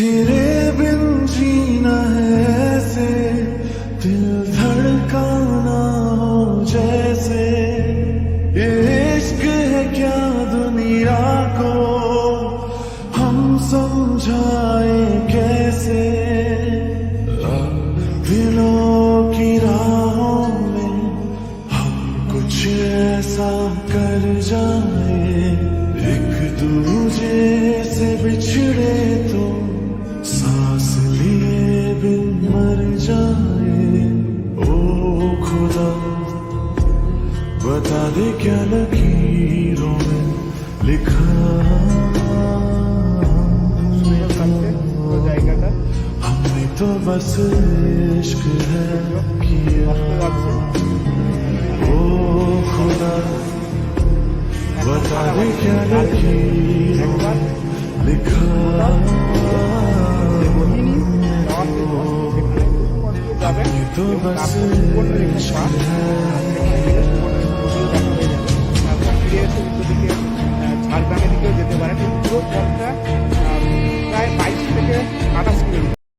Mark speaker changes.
Speaker 1: तेरे बिन जीना है ऐसे, दिल धड़काना हो जैसे। ये इश्क है क्या दुनिया को? हम समझाए कैसे? दिलों की राहों में हम कुछ ऐसा कर जाए। खुदा बता दे क्या लकीरों में लिखा हमने तो बस इश्क है किया
Speaker 2: ओ
Speaker 1: खुदा
Speaker 2: बता दे क्या लकीरों में
Speaker 1: लिखा
Speaker 2: ঝাড়গ্রামের দিকেও যেতে পারেন। কিন্তু পথটা